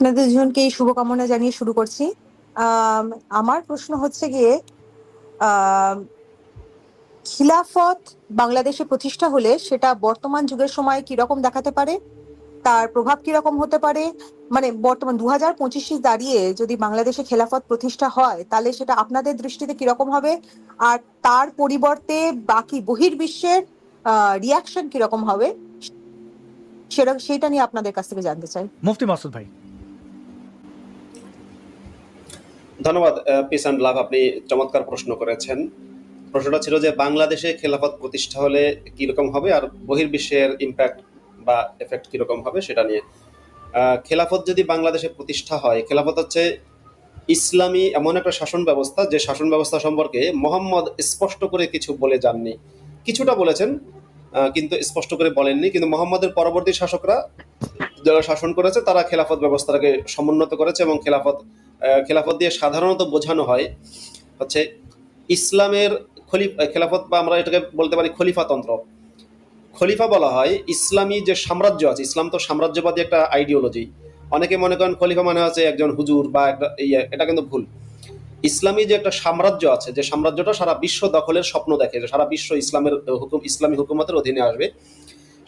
আপনাদের দুজনকে এই শুভকামনা জানিয়ে শুরু করছি। আম, আমার প্রশ্ন হচ্ছে গিয়ে খিলাফত বাংলাদেশে প্রতিষ্ঠা হলে সেটা বর্তমান যুগের সময় কীরকম দেখাতে পারে? তার প্রভাব কীরকম হতে পারে? মানে বর্তমান দু হাজার পঁচিশে দাঁড়িয়ে যদি বাংলাদেশে খেলাফত প্রতিষ্ঠা হয় তাহলে সেটা আপনাদের দৃষ্টিতে কীরকম হবে? আর তার পরিবর্তে বাকি বহির্বিশ্বের রিয়াকশন কীরকম হবে? সেটা সেটা নিয়ে আপনাদের কাছ থেকে জানতে চাই। মুফতি মাসুদ ভাই। ধন্যবাদ পিস অ্যান্ড লাভ আপনি চমৎকার প্রশ্ন করেছেন। প্রশ্নটা ছিল যে বাংলাদেশে খেলাফত প্রতিষ্ঠা হলে কীরকম হবে আর বহির্বিশ্বের ইম্প্যাক্ট বা এফেক্ট কীরকম হবে সেটা নিয়ে। খেলাফত যদি বাংলাদেশে প্রতিষ্ঠা হয়, খেলাফত হচ্ছে ইসলামী এমন একটা শাসন ব্যবস্থা যে শাসন ব্যবস্থা সম্পর্কে মোহাম্মদ স্পষ্ট করে কিছু বলে যাননি। কিছুটা বলেছেন কিন্তু স্পষ্ট করে বলেননি, কিন্তু মোহাম্মদের পরবর্তী শাসকরা যারা শাসন করেছে তারা খেলাফত ব্যবস্থাটাকে সমুন্নত করেছে এবং খেলাফত খেলাফত দিয়ে সাধারণত বোঝানো হয় হচ্ছে ইসলামের খলি খেলাফত বা আমরা এটাকে বলতে পারি খলিফাতন্ত্র। খলিফা বলা হয় ইসলামী যে সাম্রাজ্য আছে, ইসলাম তো সাম্রাজ্যবাদী একটা আইডিওলজি অনেকে মনে করেন খলিফা মানে হচ্ছে একজন হুজুর বা একটা ইয়ে এটা কিন্তু ভুল। ইসলামী যে একটা সাম্রাজ্য আছে, যে সাম্রাজ্যটা সারা বিশ্ব দখলের স্বপ্ন দেখে, যে সারা বিশ্ব ইসলামের হুকুম, ইসলামী হুকুমতের অধীনে আসবে,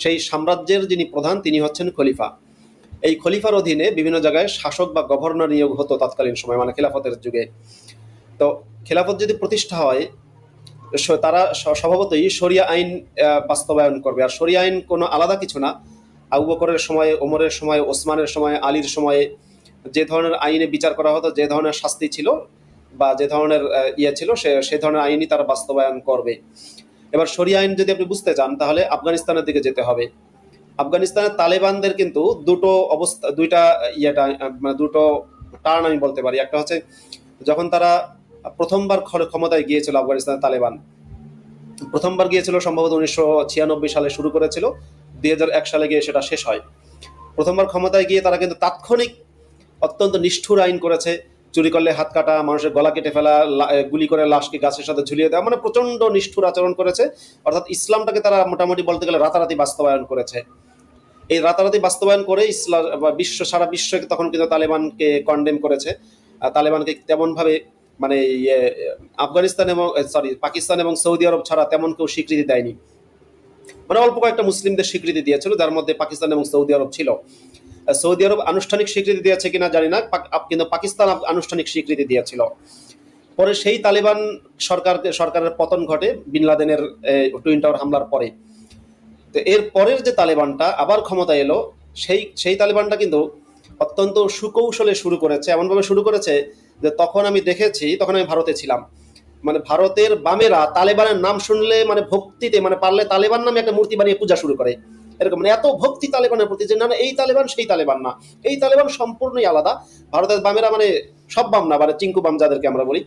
সেই সাম্রাজ্যের যিনি প্রধান, তিনি হচ্ছেন খলিফা। এই খলিফার অধীনে বিভিন্ন জায়গায় শাসক বা গভর্নর নিয়োগ হতো তৎকালীন সময় মানে খেলাফতের যুগে। তো খেলাফত যদি প্রতিষ্ঠা হয় তারা স্বভাবতই শরিয়া আইন বাস্তবায়ন করবে। আর শরিয়া আইন কোনো আলাদা কিছু না। আবু বকরের সময়ে, ওমরের সময়, ওসমানের সময়, আলীর সময়ে যে ধরনের আইনে বিচার করা হতো, যে ধরনের শাস্তি ছিল বা যে ধরনের ইয়ে ছিল, সে সে ধরনের আইনই তারা বাস্তবায়ন করবে। এবার শরিয়া আইন যদি আপনি বুঝতে চান, তাহলে আফগানিস্তানের দিকে যেতে হবে। আফগানিস্তানের তালেবানদের কিন্তু দুটো অবস্থা, দুইটা ইয়েটা মানে দুটো টার্ন আমি বলতে পারি। একটা হচ্ছে যখন তারা প্রথমবার ক্ষমতায় গিয়েছিল আফগানিস্তানের তালেবান, প্রথমবার গিয়েছিল সম্ভবত উনিশশো ছিয়ানব্বই সালে শুরু করেছিল, দুই সালে গিয়ে সেটা শেষ হয়। প্রথমবার ক্ষমতায় গিয়ে তারা কিন্তু তাৎক্ষণিক অত্যন্ত নিষ্ঠুর আইন করেছে, চুরি করলে হাত কাটা, মানুষের গলা কেটে ফেলা গুলি করে লাশকে গাছের সাথে ঝুলিয়ে দেওয়া মানে প্রচণ্ড নিষ্ঠুর আচরণ করেছে। অর্থাৎ ইসলামটাকে তারা মোটামুটি বলতে গেলে রাতারাতি বাস্তবায়ন করেছে। এই রাতারাতি বাস্তবায়ন করে ইসলাম বিশ্ব সারা বিশ্বকে তখন কিন্তু তালেবানকে কন্ডেম করেছে। তালেবানকে তেমনভাবে মানে ইয়ে, আফগানিস্তান এবং সরি পাকিস্তান এবং সৌদি আরব ছাড়া তেমন কেউ স্বীকৃতি দেয়নি। মানে অল্প কয়েকটা মুসলিমদের স্বীকৃতি দিয়েছিল যার মধ্যে পাকিস্তান এবং সৌদি আরব ছিল। সৌদি আরব আনুষ্ঠানিক স্বীকৃতি দিয়েছে কিনা জানি না কিন্তু পাকিস্তান আনুষ্ঠানিক স্বীকৃতি দিয়েছিল। পরে সেই তালেবান সরকার সরকারের পতন ঘটে বিন লাদেনের টুইন টাওয়ার হামলার পরে। তো এর পরের যে তালেবানটা আবার ক্ষমতা এলো, সেই সেই তালেবানটা কিন্তু অত্যন্ত সুকৌশলে শুরু করেছে, এমনভাবে শুরু করেছে যে তখন আমি দেখেছি, তখন আমি ভারতে ছিলাম। মানে ভারতের বামেরা তালেবানের নাম শুনলে মানে ভক্তিতে মানে পারলে তালেবান নামে একটা মূর্তি বানিয়ে পূজা শুরু করে। এরকম মানে এত ভক্তি তালেবানের প্রতি যে, না না, এই তালেবান সেই তালেবান না। এই তালেবান সম্পূর্ণই আলাদা। ভারতের বামেরা মানে সব বাম না মানে চিঙ্কু বাম যাদেরকে আমরা বলি।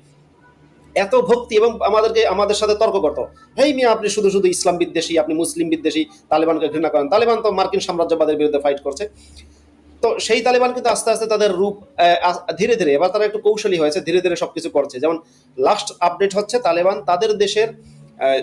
এত ভক্তি এবং আমাদেরকে, আমাদের সাথে তর্ক করতো। হেই মিয়া, আপনি শুধু শুধু ইসলাম বিদ্বেষী, আপনি মুসলিম বিদ্বেষী, তালেবানকে ঘৃণা করেন। তালেবান তো মার্কিন সাম্রাজ্যবাদের বিরুদ্ধে ফাইট করছে। তো সেই তালেবান কিন্তু আস্তে আস্তে তাদের রূপ ধীরে ধীরে, এবার তারা একটু কৌশলী হয়েছে, ধীরে ধীরে সবকিছু করছে। যেমন লাস্ট আপডেট হচ্ছে, তালেবান তাদের দেশের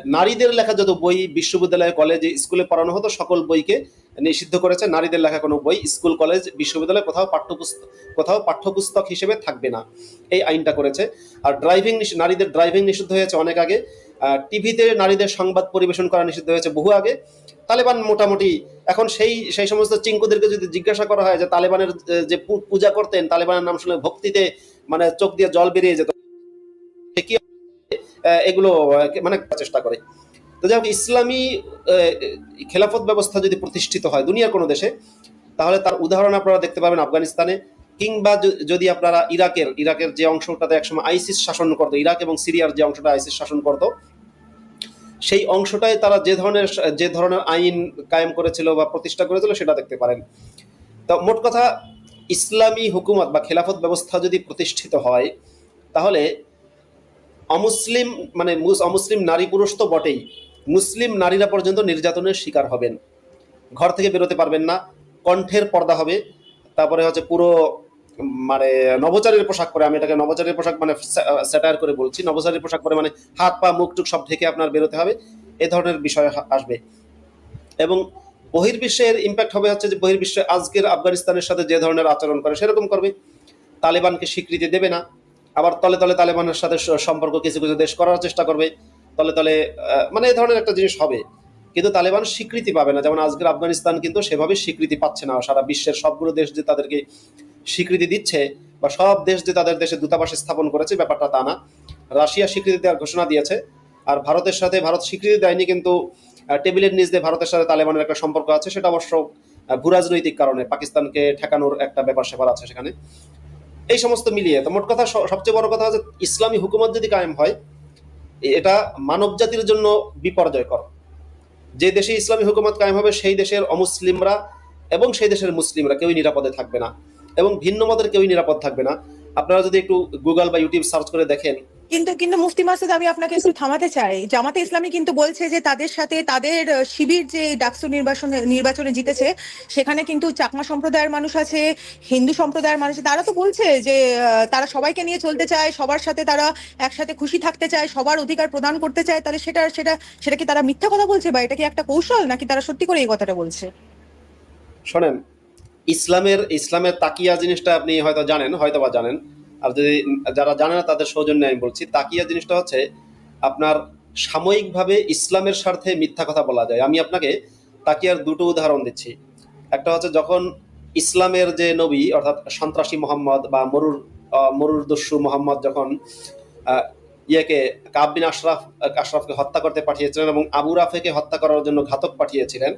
নারীদের লেখা যত বই বিশ্ববিদ্যালয়ে, কলেজে, স্কুলে পড়ানো হতো, সকল বইকে নিষিদ্ধ করেছে। নারীদের লেখা কোনো বই স্কুল, কলেজ, বিশ্ববিদ্যালয়ে কোথাও পাঠ্যপুস্তক কোথাও পাঠ্যপুস্তক হিসেবে থাকবে না। এই আইনটা করেছে। আর ড্রাইভিং নারীদের ড্রাইভিং নিষিদ্ধ হয়েছে অনেক আগে। টিভিতে নারীদের সংবাদ পরিবেশন করা নিষিদ্ধ হয়েছে বহু আগে। তালেবান মোটামুটি এখন সেই সেই সমস্ত চিঙ্কুদেরকে যদি জিজ্ঞাসা করা হয় যে তালেবানের যে- পূজা করতেন, তালেবানের নাম শুনে ভক্তিতে মানে চোখ দিয়ে জল বেরিয়ে যেত। কি এগুলো মানে চেষ্টা করে। তো যাই হোক, ইসলামী খেলাফত ব্যবস্থা যদি প্রতিষ্ঠিত হয় দুনিয়ার কোনো দেশে, তাহলে তার উদাহরণ আপনারা দেখতে পাবেন আফগানিস্তানে। কিংবা যদি আপনারা ইরাকের ইরাকের যে অংশটাতে একসময় আইসিস শাসন করতো, ইরাক এবং সিরিয়ার যে অংশটা আইসিস শাসন করতো, সেই অংশটায় তারা যে ধরনের যে ধরনের আইন কায়েম করেছিল বা প্রতিষ্ঠা করেছিল সেটা দেখতে পারেন। তো মোট কথা, ইসলামী হুকুমত বা খেলাফত ব্যবস্থা যদি প্রতিষ্ঠিত হয়, তাহলে অমুসলিম মানে মুস- অমুসলিম নারী পুরুষ তো বটেই। মুসলিম নারীরা পর্যন্ত নির্যাতনের শিকার হবেন। ঘর থেকে বেরোতে পারবেন না, কণ্ঠের পর্দা হবে, তারপরে হচ্ছে পুরো মানে নবচারীর পোশাক পরে, আমি এটাকে নবচারীর পোশাক মানে স্যাটায়ার করে বলছি নবচারীর পোশাক পরে মানে হাত, পা, মুখ, টুক সব ঢেকে আপনার বেরোতে হবে, এ ধরনের বিষয় আসবে। এবং বহির্বিশ্বের ইম্প্যাক্ট হবে হচ্ছে যে বহির্বিশ্বে আজকের আফগানিস্তানের সাথে যে ধরনের আচরণ করে সেরকম করবে। তালেবানকে স্বীকৃতি দেবে না। আবার তলে তলে তালেবানের সাথে সম্পর্ক কিছু কিছু দেশ করার চেষ্টা করবে, তলে তলে মানে এই ধরনের একটা জিনিস হবে। কিন্তু তালেবান স্বীকৃতি পাবে না। যেমন আজকের আফগানিস্তান কিন্তু সেভাবে স্বীকৃতি পাচ্ছে না। সারা বিশ্বের সবগুলো দেশ যে তাদেরকে স্বীকৃতি দিচ্ছে বা সব দেশ যে তাদের দেশে দূতাবাস স্থাপন করেছে, ব্যাপারটা তা না। রাশিয়া স্বীকৃতি দেওয়ার ঘোষণা দিয়েছে। আর ভারতের সাথে, ভারত স্বীকৃতি দেয়নি কিন্তু টেবিলের নিজ দিয়ে ভারতের সাথে তালেবানের একটা সম্পর্ক আছে। সেটা অবশ্য ভূরাজনৈতিক কারণে পাকিস্তানকে ঠেকানোর একটা ব্যাপার স্যাপার আছে সেখানে। এই সমস্ত মিলিয়ে, তো মোট কথা সবচেয়ে বড় কথা হচ্ছে ইসলামী হুকুমত যদি কায়েম হয় এটা মানব জাতির জন্য বিপর্যয়কর। যে দেশে ইসলামী হুকুমত কায়েম হবে, সেই দেশের অমুসলিমরা এবং সেই দেশের মুসলিমরা কেউই নিরাপদে থাকবে না এবং ভিন্ন মতের কেউই নিরাপদ থাকবে না। আপনারা যদি একটু গুগল বা ইউটিউব সার্চ করে দেখেন কিন্তু কিন্তু মুফতি মাসুদ, আমি আপনাকে একটু থামাতে চাই। জামাতে ইসলামী কিন্তু বলছে যে তাদের সাথে তাদের শিবির যে ডাকসু নির্বাচনে নির্বাচনে জিতেছে, সেখানে কিন্তু চাকমা সম্প্রদায়ের মানুষ আছে, হিন্দু সম্প্রদায়ের মানুষ। তারা তো বলছে যে তারা সবাইকে নিয়ে চলতে চায়, সবার সাথে তারা একসাথে খুশি থাকতে চায়, সবার অধিকার প্রদান করতে চায়। তাহলে সেটা সেটা সেটা কি তারা মিথ্যা কথা বলছে বা এটা কি একটা কৌশল, নাকি তারা সত্যি করে এই কথাটা বলছে? শোনেন, ইসলামের ইসলামের তাকিয়া জিনিসটা আপনি হয়তো জানেন হয়তো বা জানেন। আর যদি যারা জানে না তাদের সৌজন্যে আমি বলছি, তাকিয়া জিনিসটা হচ্ছে আপনার সাময়িকভাবে ইসলামের স্বার্থে মিথ্যা কথা বলা যায়। আমি আপনাকে তাকিয়ার দুটো উদাহরণ দিচ্ছি। একটা হচ্ছে যখন ইসলামের যে নবী, অর্থাৎ সন্ত্রাসী মোহাম্মদ বা মরুর মরুর দস্যু মোহাম্মদ যখন ইয়েকে কাববিন আশরাফ, আশরাফকে হত্যা করতে পাঠিয়েছিলেন এবং আবু রাফেকে হত্যা করার জন্য ঘাতক পাঠিয়েছিলেন,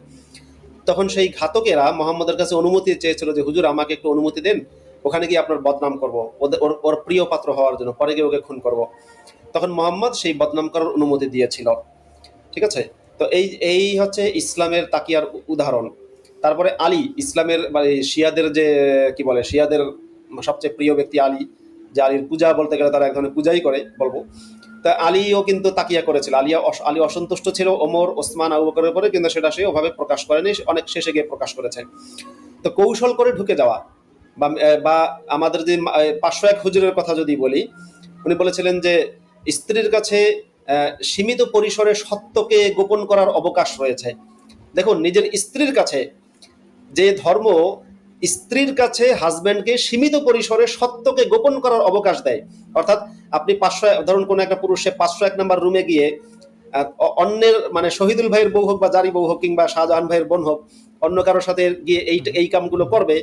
তখন সেই ঘাতকেরা মোহাম্মদের কাছে অনুমতি চেয়েছিল যে, হুজুর, আমাকে একটু অনুমতি দেন। ওখানে গিয়ে আপনার বদনাম করব। ওদের, ওর ওর প্রিয় পাত্র হওয়ার জন্য, পরে গিয়ে ওকে খুন করব। তখন মোহাম্মদ সেই বদনাম করার অনুমতি দিয়েছিল। ঠিক আছে? তো এই এই হচ্ছে ইসলামের তাকিয়ার উদাহরণ। তারপরে আলী, ইসলামের মানে শিয়াদের যে, কি বলে, শিয়াদের সবচেয়ে প্রিয় ব্যক্তি আলী, যে আলীর পূজা বলতে গেলে তারা এক ধরনের পূজাই করে, বলব। তা আলীও কিন্তু তাকিয়া করেছিল। আলিয়া আলী অসন্তুষ্ট ছিল ওমর, ওসমান, আবু বকরের উপরে, কিন্তু সেটা সে ওভাবে প্রকাশ করেনি। অনেক শেষে গিয়ে প্রকাশ করেছে। তো কৌশল করে ঢুকে যাওয়া। বা আমাদের যে পাঁচশো এক হুজুরের কথা যদি বলি, উনি বলেছিলেন যে স্ত্রীর কাছে সীমিত পরিসরে সত্যকে গোপন করার অবকাশ রয়েছে। দেখুন, নিজের স্ত্রীর কাছে, যে ধর্ম স্ত্রীর কাছে হাজব্যান্ডকে সীমিত পরিসরে সত্যকে গোপন করার অবকাশ দেয়। অর্থাৎ আপনি পাঁচশো ধরুন কোনো একটা পুরুষে পাঁচশো এক নাম্বার রুমে গিয়ে অন্যের মানে শহীদুল ভাইয়ের বউ হোক বা জারি বউ হোক কিংবা শাহজাহান ভাইয়ের বোন হোক অন্য কারোর সাথে গিয়ে এই এই কামগুলো করবে।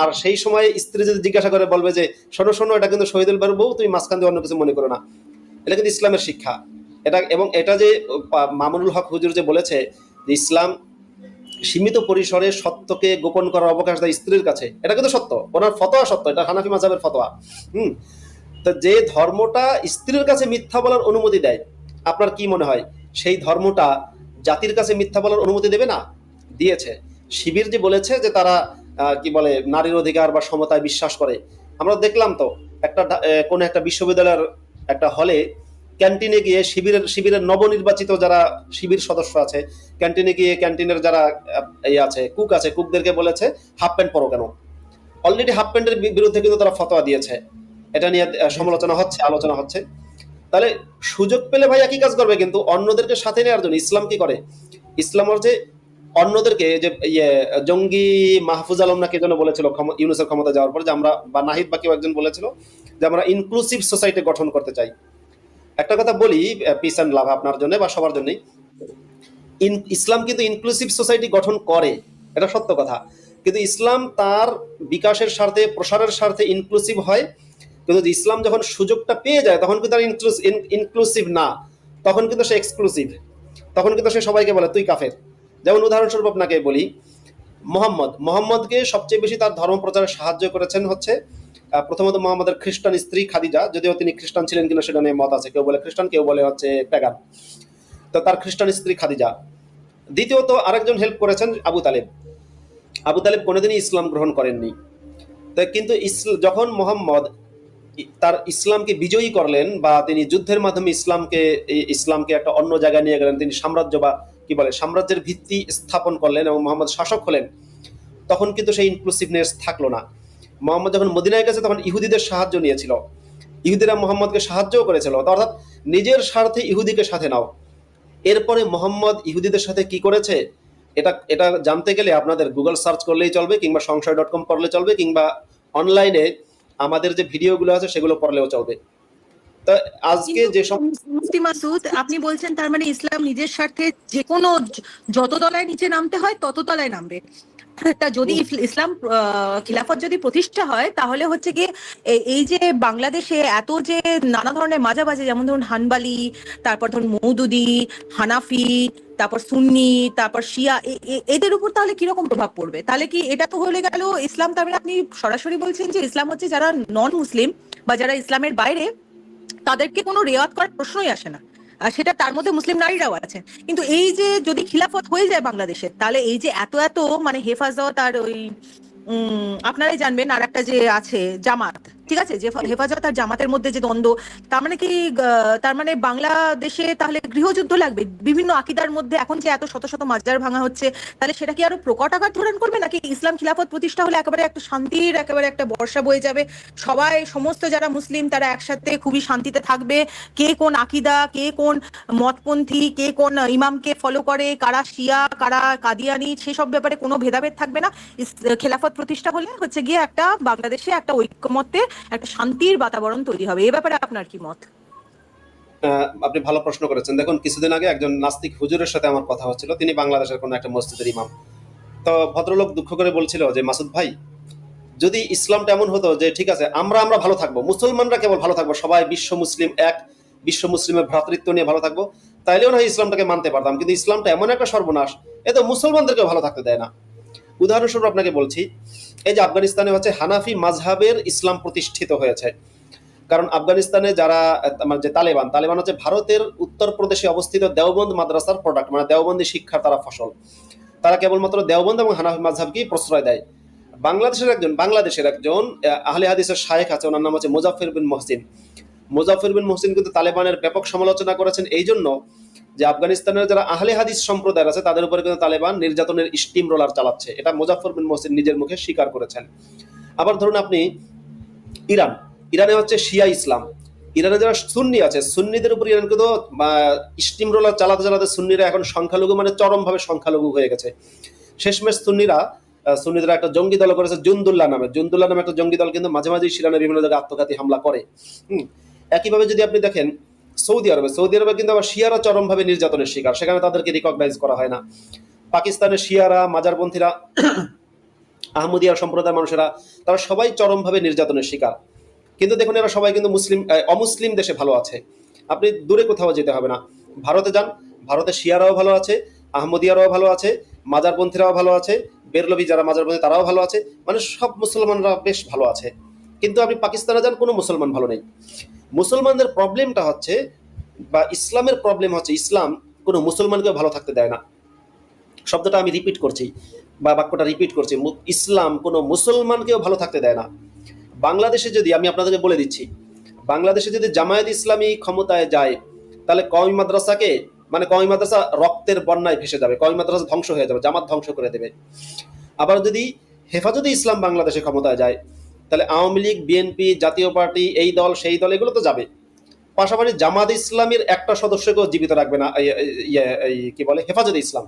আর সেই সময় স্ত্রী যদি জিজ্ঞাসা করে, বলবে যে, শোনো শোনো, এটা কিন্তু শহীদুল ভাইয়ের বউ, তুমি মাঝখান দিয়ে অন্য কিছু মনে করো না। এটা কিন্তু ইসলামের শিক্ষা। এটা, এবং এটা যে মামুনুল হক হুজুর যে বলেছে যে, ইসলাম সীমিত পরিসরে সত্যকে গোপন করার অবকাশ দেয় স্ত্রীর কাছে। এটা কিন্তু সত্য। ওনার ফতোয়া সত্য। এটা হানাফি মাজাবের ফতোয়া। হুম? তো যে ধর্মটা স্ত্রীর কাছে মিথ্যা বলার অনুমতি দেয়, আপনার কি মনে হয়? সেই ধর্মটা জাতির কাছে মিথ্যা বলার অনুমতি দেবে না? দিয়েছে। শিবির যে বলেছে যে তারা কি বলে, নারীর অধিকার বা সমতায় বিশ্বাস করে। আমরা দেখলাম তো, একটা কোনো একটা বিশ্ববিদ্যালয়ের একটা হলে ক্যান্টিনে গিয়ে শিবিরের শিবিরের নবনির্বাচিত যারা শিবির সদস্য আছে, ক্যান্টিনে গিয়ে ক্যান্টিনের যারা এই আছে, কুক আছে, কুকদেরকে বলেছে হাফ প্যান্ট পরো কেন? অলরেডি হাফ প্যান্টের বিরুদ্ধে কিন্তু তারা ফতোয়া দিয়েছে। এটা নিয়ে সমালোচনা হচ্ছে, আলোচনা হচ্ছে। তাহলে সুযোগ পেলে ভাই একই কাজ করবে কিন্তু? অন্যদেরকে সাথে নেওয়ার জন্য ইসলাম কি করে? ইসলাম ওর যে অন্যদেরকে যে ইয়ে জঙ্গি মাহফুজ আলম নাকি যেন বলেছিল ইউনুসের ক্ষমতা যাওয়ার পর যে আমরা, বা নাহিদ বা কেউ একজন বলেছিল যে আমরা ইনক্লুসিভ সোসাইটি গঠন করতে চাই। একটা কথা বলি পিস অ্যান্ড লাভ আপনার জন্য বা সবার জন্যই। ইন, ইসলাম কিন্তু ইনক্লুসিভ সোসাইটি গঠন করে, এটা সত্য কথা। কিন্তু ইসলাম তার বিকাশের স্বার্থে, প্রসারের স্বার্থে ইনক্লুসিভ হয়। কিন্তু ইসলাম যখন সুযোগটা পেয়ে যায়, তখন কিন্তু আর ইনক্লুসিভ না। তখন কিন্তু সে এক্সক্লুসিভ তখন কিন্তু সে সবাইকে বলে, তুই কাফের। যেমন উদাহরণস্বরূপ আপনাকে বলি, মোহাম্মদ। মোহাম্মদকে সবচেয়ে বেশি তার ধর্ম প্রচারে সাহায্য করেছেন হচ্ছে প্রথমত মোহাম্মদের খ্রিস্টান স্ত্রী খাদিজা, যদিও তিনি খ্রিস্টান ছিলেন কিনা সেটা নিয়ে মত আছে। কেউ বলে খ্রিস্টান, কেউ বলে হচ্ছে প্যাগান। তো তার খ্রিস্টান স্ত্রী খাদিজা। দ্বিতীয়ত আরেকজন হেল্প করেছেন আবু তালেব। আবু তালেব কোনোদিনই ইসলাম গ্রহণ করেননি। তো কিন্তু যখন মোহাম্মদ তার ইসলামকে বিজয়ী করলেন বা তিনি যুদ্ধের মাধ্যমে ইসলামকে ইসলামকে একটা অন্য জায়গায় নিয়ে গেলেন, তিনি সাম্রাজ্য বা কি বলে, সাম্রাজ্যের ভিত্তি স্থাপন করলেন এবং মোহাম্মদ শাসক হলেন, তখন কিন্তু সেই ইনক্লুসিভনেস থাকল না। মোহাম্মদ যখন মদিনায় গেছে, তখন ইহুদিদের সাহায্য নিয়েছিল। ইহুদিরা মোহাম্মদকে সাহায্যও করেছিল। অর্থাৎ নিজের স্বার্থে ইহুদিকে সাথে নাও। এরপরে মোহাম্মদ ইহুদিদের সাথে কি করেছে, এটা এটা জানতে গেলে আপনাদের গুগল সার্চ করলেই চলবে, কিংবা সংশয় ডট কম পড়লে চলবে, কিংবা অনলাইনে আমাদের যে ভিডিওগুলো আছে, সেগুলো পড়লেও চলবে। তো আজকে যে সব মুফতি মাসুদ আপনি বলছেন তার মানে ইসলাম নিজের স্বার্থে যে কোনো যত তলায় নিচে নামতে হয় তত তলায় নামবে। তা যদি ইসলাম খিলাফত যদি প্রতিষ্ঠা হয় তাহলে হচ্ছে কি এই যে বাংলাদেশে এত যে নানা ধরনের মাজা বাজে যেমন ধরুন হানবালি তারপর ধরুন মৌদুদি হানাফি তারপর সুন্নি তারপর শিয়া এদের উপর তাহলে কীরকম প্রভাব পড়বে? তাহলে কি এটা তো হলে গেল ইসলাম? তার মানে আপনি সরাসরি বলছেন যে ইসলাম হচ্ছে যারা নন মুসলিম বা যারা ইসলামের বাইরে তাদেরকে কোনো রেওয়াত করার প্রশ্নই আসে না। আর সেটা তার মধ্যে মুসলিম নারীরাও আছে। কিন্তু এই যে যদি খিলাফত হয়ে যায় বাংলাদেশে, তাহলে এই যে এত এত মানে হেফাজত আর ওই আপনারাই জানবেন আর একটা যে আছে জামাত ঠিক আছে? যে হেফাজত আর জামাতের মধ্যে যে দ্বন্দ্ব, তার মানে কি তার মানে বাংলাদেশে তাহলে গৃহযুদ্ধ লাগবে? বিভিন্ন আকিদার মধ্যে এখন যে এত শত শত মাজার ভাঙা হচ্ছে, তাহলে সেটা কি আরও প্রকট আকার ধারণ করবে? নাকি ইসলাম খিলাফত প্রতিষ্ঠা হলে একেবারে একটা শান্তির, একেবারে একটা বর্ষা বয়ে যাবে? সবাই, সমস্ত যারা মুসলিম, তারা একসাথে খুবই শান্তিতে থাকবে। কে কোন আকিদা, কে কোন মতপন্থী, কে কোন ইমামকে ফলো করে, কারা শিয়া, কারা কাদিয়ানি, সেসব ব্যাপারে কোনো ভেদাভেদ থাকবে না। খেলাফত প্রতিষ্ঠা হলে হচ্ছে গিয়ে একটা বাংলাদেশে একটা ঐক্যমত্যে একটা শান্তির বাতাবরণ তৈরি হবে। এ ব্যাপারে আপনার কি মত? আপনি ভালো প্রশ্ন করেছেন। দেখুন, কিছুদিন আগে একজন নাস্তিক হুজুরের সাথে আমার কথা হচ্ছিল। তিনি বাংলাদেশের কোনো একটা মসজিদের ইমাম। তো ভদ্রলোক দুঃখ করে বলছিল যে, মাসুদ ভাই, যদি ইসলামটা এমন হতো যে, ঠিক আছে, আমরা আমরা ভালো থাকব, মুসলমানরা কেবল ভালো থাকব, সবাই বিশ্ব মুসলিম এক, বিশ্ব মুসলিমের ভ্রাতৃত্ব নিয়ে ভালো থাকব, তাইলেও না ইসলামটাকে মানতে পারতাম। কিন্তু ইসলামটা এমন একটা সর্বনাশ, এ মুসলমানদেরকে ভালো থাকতে দেয় না। উদাহরণস্বরূপ আপনাকে বলছি এই যে আফগানিস্তানে হচ্ছে হানাফি মাঝহাবের ইসলাম প্রতিষ্ঠিত হয়েছে। কারণ আফগানিস্তানে যারা মানে যে তালেবান তালেবান হচ্ছে ভারতের উত্তরপ্রদেশে অবস্থিত দেওবন্দ মাদ্রাসার প্রোডাক্ট মানে দেওবন্দি শিক্ষার তারা ফসল। তারা কেবলমাত্র দেওবন্দ এবং হানাফি মাঝহাবকেই প্রশ্রয় দেয়। বাংলাদেশের একজন বাংলাদেশের একজন আহ, আহলে হাদিসের শায়েখ আছে ওনার নাম হচ্ছে মুজাফির বিন মহসিন। মুজাফির বিন মহসিন কিন্তু তালেবানের ব্যাপক সমালোচনা করেছেন। এই জন্য যে আফগানিস্তানের যারা আহলে হাদিস সম্প্রদায় আছে তাদের উপরে কিন্তু তালেবান নির্যাতনের স্টিম রোলার চালাচ্ছে। এটা মুজাফর বিন মহসিন নিজের মুখে স্বীকার করেছেন। আবার ধরুন আপনি ইরান। ইরানে হচ্ছে শিয়া ইসলাম। ইরানে যারা সুন্নি আছে সুন্নিদের উপর ইরান কিন্তু স্টিম রোলার চালাতে চালাতে সুন্নিরা এখন সংখ্যালঘু মানে চরমভাবে সংখ্যালঘু হয়ে গেছে। শেষমেশ সুন্নিরা আহ, সুন্নিরা একটা জঙ্গি দল করেছে জুন্দুল্লাহ নামে। জুন্দুল্লাহ নামে একটা জঙ্গি দল কিন্তু মাঝে মাঝে ইরানের বিভিন্ন জায়গায় আত্মঘাতী হামলা করে। হুম। একইভাবে যদি আপনি দেখেন সৌদি আরবে। সৌদি আরবে কিন্তু আবার শিয়ারা চরমভাবে নির্যাতনের শিকার। সেখানে তাদেরকে রিকগনাইজ করা হয় না। পাকিস্তানের শিয়ারা, মাজারপন্থীরা, আহমদিয়া সম্প্রদায়ের মানুষেরা, তারা সবাই চরমভাবে নির্যাতনের শিকার। কিন্তু দেখুন, এরা সবাই কিন্তু মুসলিম অমুসলিম দেশে ভালো আছে। আপনি দূরে কোথাও যেতে হবে না। ভারতে যান ভারতে শিয়ারাও ভালো আছে, আহমদিয়ারাও ভালো আছে, মাজারপন্থীরাও ভালো আছে, বেরলভি যারা মাজারপন্থী তারাও ভালো আছে। মানে সব মুসলমানরা বেশ ভালো আছে। কিন্তু আপনি পাকিস্তানে যান, কোনো মুসলমান ভালো নেই। মুসলমানদের প্রবলেমটা হচ্ছে, বা ইসলামের প্রবলেম হচ্ছে, ইসলাম কোনো মুসলমানকেও ভালো থাকতে দেয় না। শব্দটা আমি রিপিট করছি, বা বাক্যটা রিপিট করছি। ইসলাম কোনো মুসলমানকেও ভালো থাকতে দেয় না। বাংলাদেশে যদি, আমি আপনাদেরকে বলে দিচ্ছি, বাংলাদেশে যদি জামায়াত ইসলামী ক্ষমতায় যায়, তাহলে কওমি মাদ্রাসাকে মানে কওমি মাদ্রাসা রক্তের বন্যায় ভেসে যাবে, কওমি মাদ্রাসা ধ্বংস হয়ে যাবে, জামাত ধ্বংস করে দেবে। আবার যদি হেফাজতে ইসলাম বাংলাদেশে ক্ষমতায় যায় তাহলে আওয়ামী লীগ, বিএনপি, জাতীয় পার্টি, এই দল, সেই দল, এগুলো তো যাবে। পাশাপাশি জামাত ইসলামের একটা সদস্যকেও জীবিত রাখবে না কি বলে, হেফাজতে ইসলাম।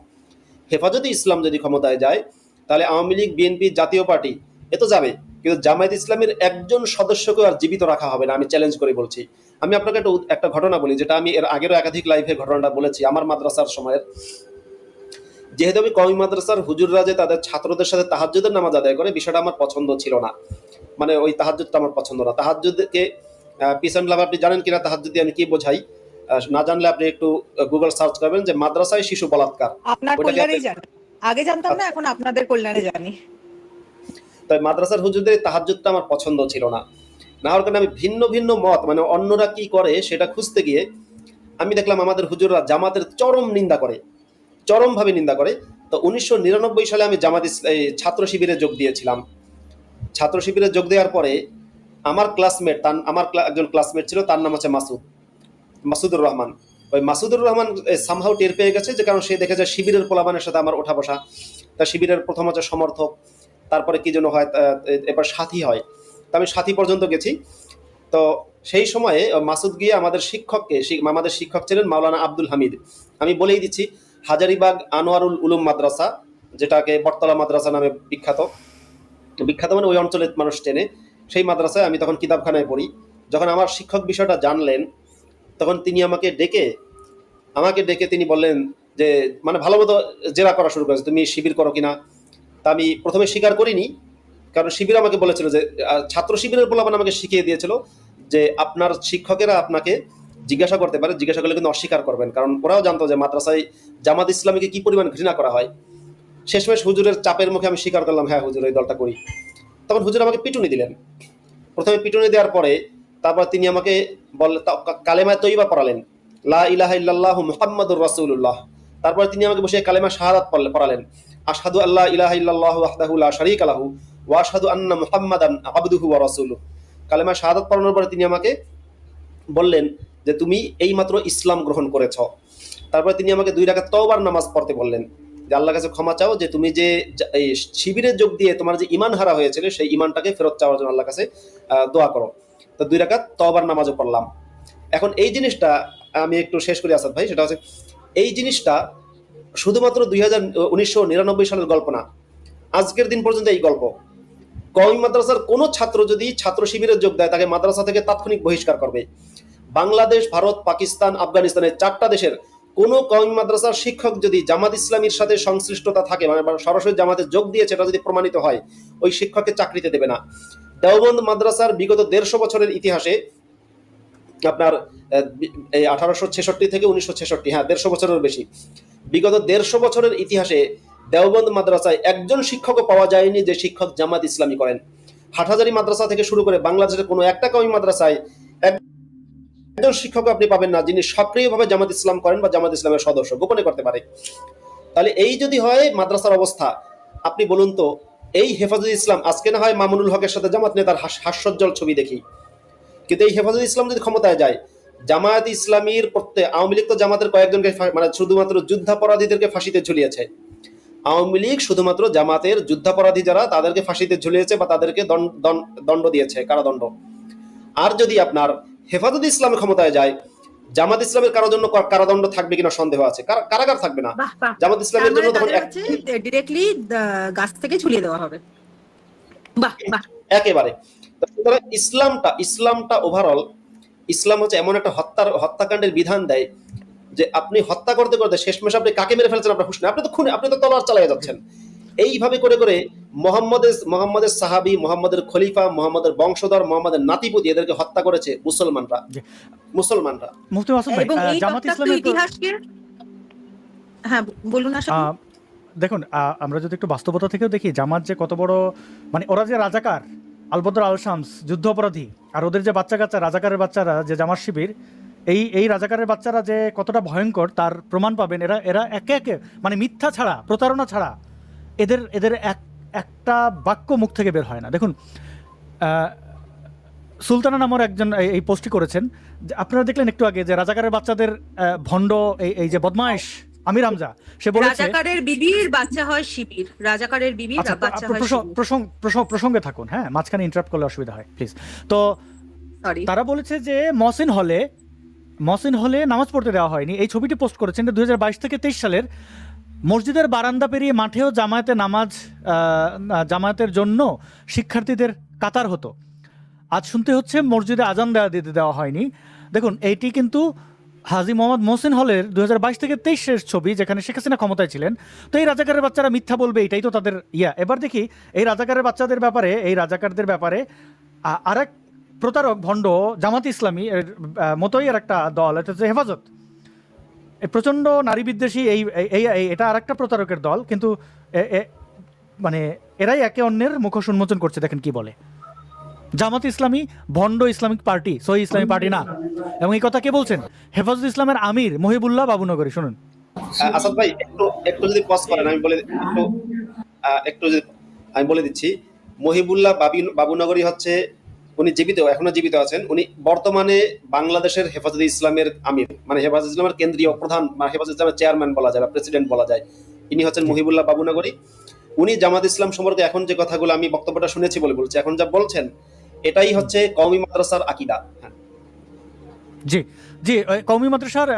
হেফাজতে ইসলাম যদি ক্ষমতায় যায়, তাহলে আওয়ামী লীগ, বিএনপি, জাতীয় পার্টি, এ তো যাবে। কিন্তু জামায়াত ইসলামের একজন সদস্যকেও আর জীবিত রাখা হবে না, আমি চ্যালেঞ্জ করে বলছি। আমি আপনাকে একটা একটা ঘটনা বলি, যেটা আমি এর আগেরও একাধিক লাইভে ঘটনাটা বলেছি, আমার মাদ্রাসার সময়ের। যেহেতু আমি কমি মাদ্রাসার হুজুররা যে তাদের ছাত্রদের সাথে তাহাজ্জুদের নামাজ আদায় করে, বিষয়টা আমার পছন্দ ছিল না। মানে ওই তাহাজ্জুদটা আমার পছন্দ না। তাহাজ্জুদকে পিছন লাভ আপনি জানেন কিনা তাহাজ্জুদি আমি কি বোঝাই? না জানলে আপনি একটু গুগল সার্চ করবেন যে মাদ্রাসায় শিশু বলাৎকার। আপনার কল্যাণেই জানি। আগে জানতাম না এখন আপনাদের কল্যাণে জানি। তাই মাদ্রাসার হুজুরদের তাহাজ্জুদটা আমার পছন্দ ছিল না। না হওয়ার কারণে আমি ভিন্ন ভিন্ন মত মানে অন্যরা কি করে সেটা খুঁজতে গিয়ে আমি দেখলাম আমাদের হুজুররা জামাতের চরম নিন্দা করে চরমভাবে নিন্দা করে। তো উনিশশো নিরানব্বই সালে আমি জামাত ছাত্র শিবিরে যোগ দিয়েছিলাম। ছাত্র শিবিরে যোগ দেওয়ার পরে আমার ক্লাসমেট তার আমার একজন ক্লাসমেট ছিল, তার নাম হচ্ছে মাসুদ, মাসুদুর রহমান। ওই মাসুদুর রহমান সামহাও টের পেয়ে গেছে যে কারণ সে দেখেছে শিবিরের পোলাবানের সাথে আমার ওঠা বসা। তা শিবিরের প্রথম হচ্ছে সমর্থক, তারপরে কি যেন হয় এবার সাথী হয়। তা আমি সাথী পর্যন্ত গেছি। তো সেই সময়ে মাসুদ গিয়ে আমাদের শিক্ষককে আমাদের শিক্ষক ছিলেন মাওলানা আব্দুল হামিদ। আমি বলেই দিচ্ছি, হাজারিবাগ আনোয়ারুল উলুম মাদ্রাসা, যেটাকে বটতলা মাদ্রাসা নামে বিখ্যাত বিখ্যাত মানে ওই অঞ্চলের মানুষ চেনে সেই মাদ্রাসায় আমি তখন কিতাবখানায় পড়ি। যখন আমার শিক্ষক বিষয়টা জানলেন, তখন তিনি আমাকে ডেকে আমাকে ডেকে তিনি বললেন যে মানে ভালো মতো জেরা করা শুরু করেছে, তুমি শিবির করো কিনা? তা আমি প্রথমে স্বীকার করিনি, কারণ শিবির আমাকে বলেছিল যে ছাত্র শিবিরের বলাবান আমাকে শিখিয়ে দিয়েছিল যে, আপনার শিক্ষকেরা আপনাকে জিজ্ঞাসা করতে পারে, জিজ্ঞাসা করলে কিন্তু অস্বীকার করবেন। কারণ ওরাও জানতো যে, মাদ্রাসায় জামাত ইসলামীকে কি পরিমাণ ঘৃণা করা হয়। শেষমেশ হুজুরের চাপের মুখে আমি স্বীকার করলাম হ্যাঁ হুজুর এই দলটা করি। তখন হুজুর আমাকে পিটুনি দিলেন। প্রথমে পিটুনি দেওয়ার পরে তারপর তিনি আমাকে বল তা- কালেমায় তৈবা পড়ালেন। লা ইলাহা ইল্লাল্লাহু মুহাম্মাদুর রাসূলুল্লাহ। তারপর তিনি আমাকে বসে কালেমা শাহাদাত পড়লে- পড়ালেন। আশহাদু আল্লাহ ইলাহা ইল্লাল্লাহু ওয়াহদাহু লা শারীকা লাহু ওয়া আশহাদু আন্না মুহাম্মাদান আবদুহু ওয়া রাসূলুহু। কালেমা শাহাদাত পড়ানোর পরে তিনি আমাকে বললেন যে, তুমি এইমাত্র ইসলাম গ্রহণ করেছ। তারপরে তিনি আমাকে দুই রাকাত তওবার নামাজ পড়তে বললেন। যে আল্লাহর কাছে ক্ষমা চাও যে তুমি যে এই শিবিরে যোগ দিয়ে তোমার যে ইমান হারা হয়েছিল, সেই ইমানটাকে ফেরত চাওয়ার জন্য আল্লাহর কাছে দোয়া করো। তো দুই রাকাত তওবার নামাজও পড়লাম। এখন এই জিনিসটা আমি একটু শেষ করি আসাদ ভাই, সেটা হচ্ছে এই জিনিসটা শুধুমাত্র দুই হাজার উনিশশো নিরানব্বই সালের গল্প না, আজকের দিন পর্যন্ত এই গল্প। কওমি মাদ্রাসার কোনো ছাত্র যদি ছাত্র শিবিরে যোগ দেয়, তাকে মাদ্রাসা থেকে তাৎক্ষণিক বহিষ্কার করবে। বাংলাদেশ, ভারত, পাকিস্তান, আফগানিস্তানের চারটা দেশের কোনো কওমি মাদ্রাসার শিক্ষক যদি জামাত ইসলামীর সাথে সংশ্লিষ্টতা থাকে মানে সরাসরি জামাতে যোগ দিয়েছে, এটা যদি প্রমাণিত হয়, ওই শিক্ষককে চাকরিতে দেবে না। দেওবন্দ মাদ্রাসার বিগত দেড়শো বছরের ইতিহাসে আপনার এই আঠারোশো ছেষট্টি থেকে উনিশশো ছেষট্টি হ্যাঁ দেড়শো বছরের বেশি। বিগত দেড়শো বছরের ইতিহাসে দেওবন্দ মাদ্রাসায় একজন শিক্ষকও পাওয়া যায়নি যে শিক্ষক জামাত ইসলামী করেন। হাটহাজারি মাদ্রাসা থেকে শুরু করে বাংলাদেশের কোনো একটা কমি মাদ্রাসায় এক- একজন শিক্ষক আপনি পাবেন না, যিনি সক্রিয়ভাবে জামাত ইসলাম করেন বা জামাত ইসলামের সদস্য, গোপনে করতে পারে। তাহলে এই যদি হয়, মাদ্রাসার অবস্থা, আপনি বলুন তো, এই হেফাজত ইসলাম, আজকে না হয় মামুনুল হকের সাথে জামাত নেতার হাস- হাস্যোজ্জ্বল ছবি দেখি। কিন্তু এই হেফাজত ইসলাম যদি ক্ষমতায় যায়, জামায়াত ইসলামীর প্রত্যেক আওয়ামী লীগ তো জামাতের কয়েকজনকে মানে শুধুমাত্র যুদ্ধাপরাধীদেরকে ফাঁসিতে ঝুলিয়েছে। আওয়ামী লীগ শুধুমাত্র জামাতের যুদ্ধাপরাধী যারা, তাদেরকে ফাঁসিতে ঝুলিয়েছে বা তাদেরকে দণ্ড দিয়েছে, কারাদণ্ড। আর যদি আপনার হেফাজত ইসলাম ক্ষমতায় যায় জামাত ইসলামের কারোর জন্য কারাদণ্ড থাকবে কিনা সন্দেহ আছে? কারাগার থাকবে না। জামাত ইসলামের জন্য তখন এক- ডিরেক্টলি গাছ থেকে ঝুলিয়ে দেওয়া হবে। বাহ বাহ। একেবারে। সুতরাং ইসলামটা ইসলামটা ওভারঅল ইসলাম হচ্ছে এমন একটা হত্যার হত্যাকাণ্ডের বিধান দেয় যে আপনি হত্যা করতে করতে শেষমেশ আপনি কাকে মেরে ফেলছেন আপনার হুশ নেই। আপনি তো খুনে আপনি তো তলোয়ার চালিয়ে যাচ্ছেন। এইভাবে করে করে মোহাম্মদের মোহাম্মদের সাহাবি মোহাম্মদের খলিফা মোহাম্মদের বংশধর মোহাম্মদের নাতিপুতি এদেরকে হত্যা করেছে মুসলমানরা। মুসলমানরা। মুফতি মাসুদ ভাই এবং আহ, এই জামাত ইসলামের ইতিহাসকে হ্যাঁ বলুন দেখুন আমরা যদি একটু বাস্তবতা থেকেও দেখি জামাত যে কত বড় মানে ওরা যে রাজাকার আলবদর আল শামস যুদ্ধ অপরাধী আর ওদের যে বাচ্চা কাচ্চা রাজাকারের বাচ্চারা যে জামাত শিবির এই এই রাজাকারের বাচ্চারা যে কতটা ভয়ঙ্কর তার প্রমাণ পাবেন এরা এরা একে একে মানে মিথ্যা ছাড়া প্রতারণা ছাড়া এদের এদের এক একটা বাক্য মুখ থেকে বের হয় না। দেখুন সুলতানা নামের একজন এই- পোস্টটি করেছেন। আপনারা দেখলেন একটু আগে যে রাজাকারের বাচ্চাদের ভণ্ড এই এই যে বদমাইশ আমির হামজা সে বলেছে রাজাকারের বিবির বাচ্চা হয় শিবির। রাজাকারের বিবির আচ্ছা বাচ্চা হয় প্রসঙ্গ- থাকুন হ্যাঁ মাঝখানে ইন্টারাপ্ট করলে অসুবিধা হয় প্লিজ তো তারা বলেছে যে মহসিন হলে মহসিন হলে নামাজ পড়তে দেওয়া হয়নি। এই ছবিটি পোস্ট করেছেন দুই হাজার বাইশ থেকে তেইশ সালের মসজিদের বারান্দা পেরিয়ে মাঠেও জামায়াতে নামাজ জামায়াতের জন্য শিক্ষার্থীদের কাতার হতো। আজ শুনতে হচ্ছে মসজিদে আজান দেওয়া দিতে দেওয়া হয়নি। দেখুন এইটি কিন্তু হাজি মোহাম্মদ মোহসিন হলের দুই হাজার বাইশ থেকে তেইশের ছবি, যেখানে শেখ হাসিনা ক্ষমতায় ছিলেন। তো এই রাজাকারের বাচ্চারা মিথ্যা বলবে, এটাই তো তাদের ইয়া। এবার দেখি, এই রাজাকারের বাচ্চাদের ব্যাপারে, এই রাজাকারদের ব্যাপারে, আ- আরেক প্রতারক ভণ্ড জামাত ইসলামী মতোই আর একটা দল, এটা হচ্ছে হেফাজত। প্রচণ্ড নারী বিদ্বেষী এই এটা আরেকটা প্রতারকের দল, কিন্তু মানে এরাই একে অন্যের মুখোশ উন্মোচন করছে, দেখেন কি বলে। জামাত ইসলামী, ভণ্ড ইসলামিক পার্টি সহি ইসলামী পার্টি না। এবং এই কথা কে বলছেন? হেফাজত ইসলামের আমির মহিবুল্লাহ বাবুনগরী, শুনুন। আসাদ ভাই, একটু একটু যদি পজ করেন, আমি বলে একটু একটু আমি বলে দিচ্ছি, মহিবুল্লাহ বাবি, বাবুনগরী হচ্ছে উনি জীবিত, এখনও জীবিত আছেন। উনি বর্তমানে বাংলাদেশের হেফাজত ইসলামের আমির। মানে হেফাজত ইসলামের কেন্দ্রীয় প্রধান বা হেফাজত ইসলামের চেয়ারম্যান বলা যায় বা প্রেসিডেন্ট বলা যায়। ইনি হচ্ছেন মহিবুল্লাহ বাবুনগরী। উনি জামাত ইসলাম সম্পর্কে এখন যে কথাগুলো আমি বক্তব্যটা শুনেছি বলে বলছি, এখন যা বলছেন, এটাই হচ্ছে কওমি মাদ্রাসার আকিদা। হ্যাঁ। জি জি কৌমি মাদ্রাসার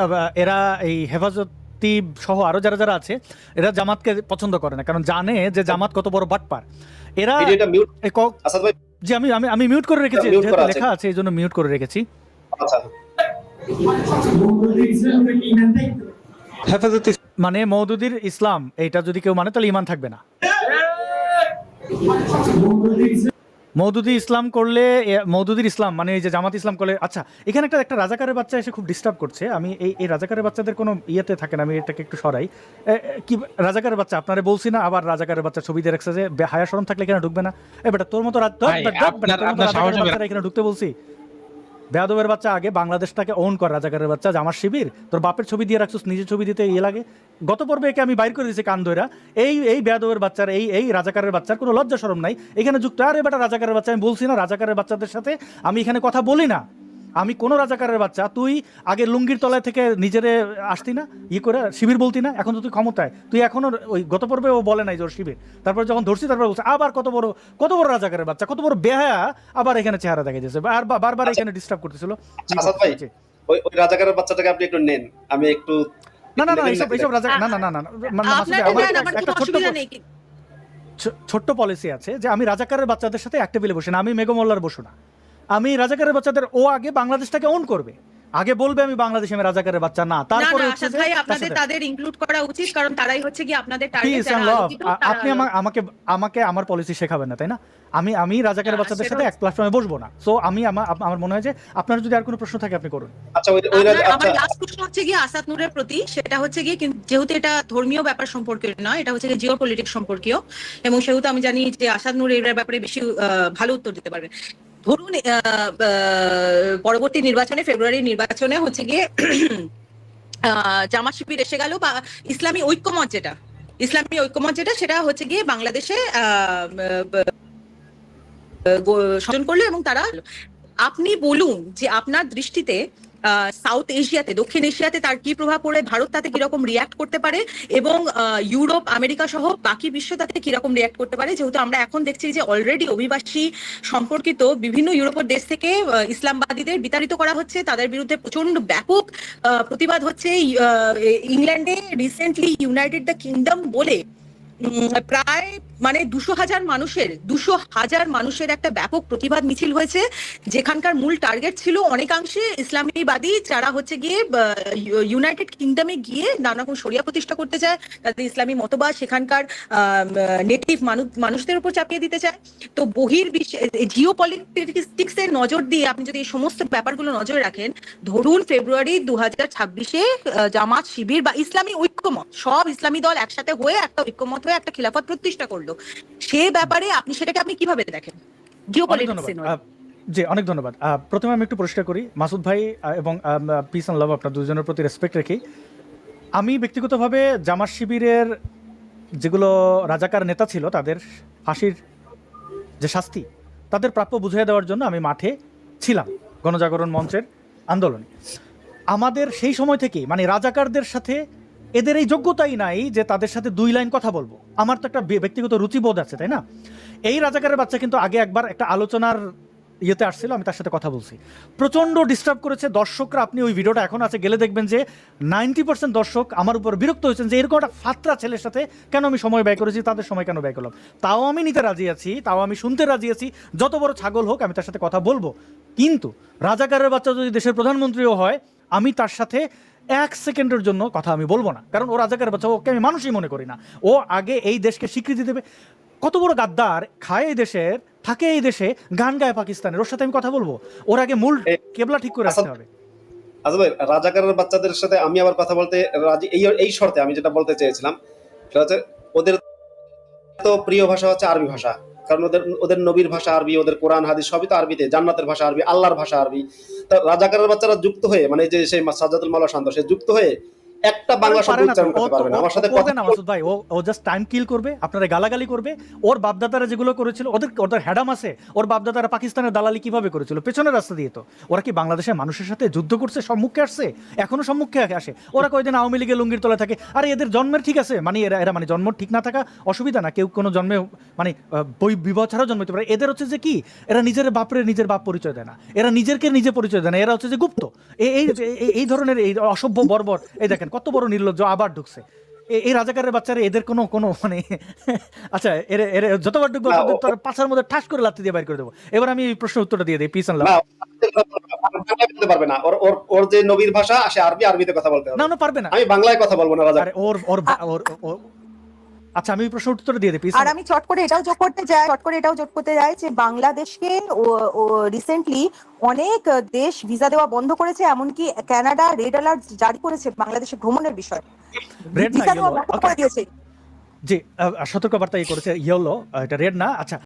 এরা এই হেফাজত ব্যক্তি সহ আরও যারা যারা আছে এরা জামাতকে পছন্দ করে না কারণ জানে যে জামাত কত বড় বাটপার। এরা জি আমি আমি আমি মিউট করে রেখেছি যেহেতু লেখা আছে। এই জন্য মিউট করে রেখেছি। আচ্ছা। মানে মৌদুদির ইসলাম এটা যদি কেউ মানে তাহলে ইমান থাকবে না। মৌদুদি ইসলাম করলে মৌদুদির ইসলাম মানে এই যে জামাত ইসলাম করলে আচ্ছা এখানে একটা একটা রাজাকারের বাচ্চা এসে খুব ডিস্টার্ব করছে। আমি এই এই রাজাকারের বাচ্চাদের কোনো ইয়েতে থাকে না আমি এটাকে একটু সরাই। কি রাজাকারের বাচ্চা আপনারা বলছি না আবার রাজাকারের বাচ্চা ছবি দিয়ে রাখছে যে হায়া শরম থাকলে এখানে ঢুকবে না। এ বেটা তোর মতো। বাচ্চারা এখানে ঢুকতে বলছি। বেয়াদবের বাচ্চা আগে বাংলাদেশটাকে ওন কর, রাজাকারের বাচ্চা যে আমার শিবির। তোর বাপের ছবি দিয়ে রাখছিস, নিজের ছবি দিতে ইয়ে লাগে। গত পর্বে একে আমি বাইর করে দিয়েছি কান ধইরা। এই এই বেয়াদবের বাচ্চার, এই এই রাজাকারের বাচ্চার কোনো লজ্জা শরম নাই। এখানে যুক্ত, আরে বেটা, রাজাকারের বাচ্চা, আমি বলছি না, রাজাকারের বাচ্চাদের সাথে আমি এখানে কথা বলি না। আমি কোনো রাজাকারের বাচ্চা তুই আগে লুঙ্গির তলায় থেকে নিজেরে আসতি না ই করে শিবির বলতি না এখন তো তুই ক্ষমতায়। তুই এখনও ওই গত পর্বে ও বলে নাই যে ওর শিবির। তারপর যখন ধরছি তারপর বলছে আবার কত বড় কত বড় রাজাকারের বাচ্চা কত বড় বেহায়া আবার এখানে চেহারা দেখা যাচ্ছে। আর বারবার এখানে ডিস্টার্ব করতেছিল। ওই ওই রাজাকারের বাচ্চাটাকে আপনি একটু নেন আমি একটু না না না এইসব এইসব রাজা না না না না একটা ছোট্ট ছোট্ট পলিসি আছে যে আমি রাজাকারের বাচ্চাদের সাথে এক টেবিলে বসি না আমি মেঘমল্লার বসু না। আমি রাজাকারের বাচ্চাদের ও আগে বাংলাদেশটাকে অন করবে। আগে বলবে আমি বাংলাদেশে আমি রাজাকারের বাচ্চা না তারপরে হচ্ছে যে আপনাদের তাদের ইনক্লুড করা উচিত কারণ তারাই হচ্ছে কি আপনাদের টার্গেট আপনি আমাকে আমাকে আমার পলিসি শেখাবেন না তাই না? আমি আমি রাজাকারের বাচ্চাদের সাথে এক প্ল্যাটফর্মে বসবো না। সো আমি আমার আমার মনে হয় যে আপনার যদি আর কোনো প্রশ্ন থাকে আপনি করুন। আচ্ছা ওই আমার আচ্ছা। লাস্ট প্রশ্ন হচ্ছে গিয়ে আসাদ নূরের প্রতি। সেটা হচ্ছে গিয়ে কিন্তু যেহেতু এটা ধর্মীয় ব্যাপার সম্পর্কে নয় এটা হচ্ছে জিও পলিটিক্স সম্পর্কীয়। এবং সেহেতু আমি জানি যে আসাদ নূর এর ব্যাপারে বেশি আহ, ভালো উত্তর দিতে পারবেন। ধরুন পরবর্তী নির্বাচনে ফেব্রুয়ারি নির্বাচনে হচ্ছে গিয়ে জামাত শিবির এসে গেল বা ইসলামী ঐক্যমত যেটা ইসলামী ঐক্যমত যেটা সেটা হচ্ছে গিয়ে বাংলাদেশে আহ, করল এবং তারা আপনি বলুন যে আপনার দৃষ্টিতে সাউথ এশিয়াতে দক্ষিণ এশিয়াতে তার কি প্রভাব পড়ে, ভারত তাতে কীরকম রিয়াক্ট করতে পারে এবং ইউরোপ আমেরিকা সহ বাকি বিশ্ব তাতে কীরকম রিয়াক্ট করতে পারে, যেহেতু আমরা এখন দেখছি যে অলরেডি অভিবাসী সম্পর্কিত বিভিন্ন ইউরোপের দেশ থেকে ইসলামবাদীদের বিতাড়িত করা হচ্ছে, তাদের বিরুদ্ধে প্রচণ্ড ব্যাপক প্রতিবাদ হচ্ছে ইংল্যান্ডে রিসেন্টলি ইউনাইটেড দ্য কিংডম বলে প্রায় মানে দুশো হাজার মানুষের, দুশো হাজার মানুষের একটা ব্যাপক প্রতিবাদ মিছিল হয়েছে। যেখানকার মূল টার্গেট ছিল অনেকাংশে ইসলামীবাদী, যারা হচ্ছে গিয়ে ইউনাইটেড কিংডমে গিয়ে নানা রকম সরিয়া প্রতিষ্ঠা করতে চায়, তাদের ইসলামী মতবাদ, সেখানকার নেটিভ মানুষদের উপর চাপিয়ে দিতে চায়। তো বহির জিও পলিটিক্স এর নজর দিয়ে আপনি যদি এই সমস্ত ব্যাপারগুলো নজরে রাখেন, ধরুন ফেব্রুয়ারি দু হাজার ছাব্বিশে জামাত শিবির বা ইসলামী ঐক্যমত, সব ইসলামী দল একসাথে হয়ে একটা ঐক্যমত হয়ে একটা খিলাফত প্রতিষ্ঠা করল। সে ব্যাপারে আপনি সেটাকে আপনি কীভাবে দেখেন? জি অনেক ধন্যবাদ। প্রথমে আমি একটু পরিষ্কার করি। মাসুদ ভাই এবং পিস অ্যান্ড লাভ আপনার দুজনের প্রতি রেসপেক্ট রেখেই। আমি ব্যক্তিগতভাবে জামাত শিবিরের যেগুলো রাজাকার নেতা ছিল তাদের ফাঁসির যে শাস্তি তাদের প্রাপ্য বুঝিয়ে দেওয়ার জন্য আমি মাঠে ছিলাম গণজাগরণ মঞ্চের আন্দোলনে। আমাদের সেই সময় থেকেই মানে রাজাকারদের সাথে এদের এই যোগ্যতাই নাই যে তাদের সাথে দুই লাইন কথা বলব। আমার তো একটা ব্যক্তিগত রুচিবোধ আছে, তাই না? এই রাজাকারের বাচ্চা কিন্তু আগে একবার একটা আলোচনার ইয়েতে আসছিল, আমি তার সাথে কথা বলছি। প্রচণ্ড ডিস্টার্ব করেছে দর্শকরা, আপনি ওই ভিডিওটা এখন আছে, গেলে দেখবেন যে নাইনটি পার্সেন্ট দর্শক আমার উপর বিরক্ত হয়েছেন যে এরকম একটা ফাত্রা ছেলের সাথে কেন আমি সময় ব্যয় করেছি, তাদের সময় কেন ব্যয় করলাম? তাও আমি নিতে রাজি আছি, তাও আমি শুনতে রাজি আছি, যত বড় ছাগল হোক আমি তার সাথে কথা বলব। কিন্তু রাজাকারের বাচ্চা যদি দেশের প্রধানমন্ত্রীও হয়, আমি তার সাথে এক সেকেন্ডের জন্য কথা আমি বলব না। কারণ ও রাজাকারের বাচ্চা ওকে আমি মানুষই মনে করি না। ও আগে এই দেশকে স্বীকৃতি দেবে। কত বড় গাদ্দার খায় এই দেশের থাকে এই দেশে গান গায় পাকিস্তানের। ওর সাথে আমি কথা বলব। ওর আগে মূল কেবলা ঠিক করে আসতে হবে। আচ্ছা ভাই রাজাকারের বাচ্চাদের সাথে আমি আবার কথা বলতে রাজি এই এই শর্তে আমি যেটা বলতে চেয়েছিলাম সেটা হচ্ছে ওদের তো প্রিয় ভাষা হচ্ছে আরবি ভাষা। কারণ ওদের ওদের নবীর ভাষা আরবি, ওদের কোরআন, হাদিস সবই তো আরবিতে, জান্নাতের ভাষা আরবি, আল্লাহর ভাষা আরবি। তা রাজাকারের বাচ্চারা যুক্ত হয়ে মানে যে সেই সাজাদুল মালা শান্ত সে যুক্ত হয়ে একটা বাংলা শব্দ উচ্চারণ করতে পারবে না। আমার সাথে কথা না মাসুদ ভাই ও ও জাস্ট টাইম কিল করবে আপনারা গালাগালি করবে ওর বাপদাদারা যেগুলো করেছিল ওদের ওদের হ্যাডাম আছে ওর বাপদাদারা পাকিস্তানের দালালি কীভাবে করেছিল? পেছনের রাস্তা দিয়ে তো। ওরা কি বাংলাদেশের মানুষের সাথে যুদ্ধ করছে সম্মুখে আসছে? এখনও সম্মুখে আসে। ওরা কয়দিন আওয়ামী লীগের লুঙ্গির তলে থাকে? আরে এদের জন্মের ঠিক আছে মানে এরা এরা মানে জন্ম ঠিক না থাকা অসুবিধা না কেউ কোনো জন্মে মানে বই বিবাহ ছাড়াও পারে। এদের হচ্ছে যে কি এরা নিজের বাপরে নিজের বাপ পরিচয় দেয় না। এরা নিজেরকে নিজে পরিচয় দেয় না। এরা হচ্ছে যে গুপ্ত। এই- এই ধরনের এই অসভ্য বর্বর এই দেখেন কত বড় নির্লজ্জ আবার ঢুকছে। এই রাজাকারের বাচ্চারা এদের কোনো কোনো মানে আচ্ছা এর এর যতবার ঢুকবো তার পাশের মধ্যে ঠাস করে লাত্তি দিয়ে বাইর করে দেবো। এবার আমি এই প্রশ্নের উত্তরটা দিয়ে দিই পিস বলতে পারবে না। ওর ওর ওর যে নবীর ভাষা আসে আরবি আরবিতে কথা বলতে না না পারবে না। আমি বাংলায় কথা বলব না রাজা। আরে ওর ওর ওর ওর- আচ্ছা আমি প্রশ্ন উত্তর দিয়ে দিই আর আমি চট করে এটাও যোগ করতে যাই চট করে এটাও যোগ করতে যাই যে বাংলাদেশকে ও রিসেন্টলি অনেক দেশ ভিসা দেওয়া বন্ধ করেছে এমনকি কানাডা রেড অ্যালার্ট জারি করেছে বাংলাদেশে ভ্রমণের বিষয়। রেড না ইয়েলো করে দিয়েছে। জি সতর্কবার্তা এই করেছে ইয়েলো এটা রেড না। আচ্ছা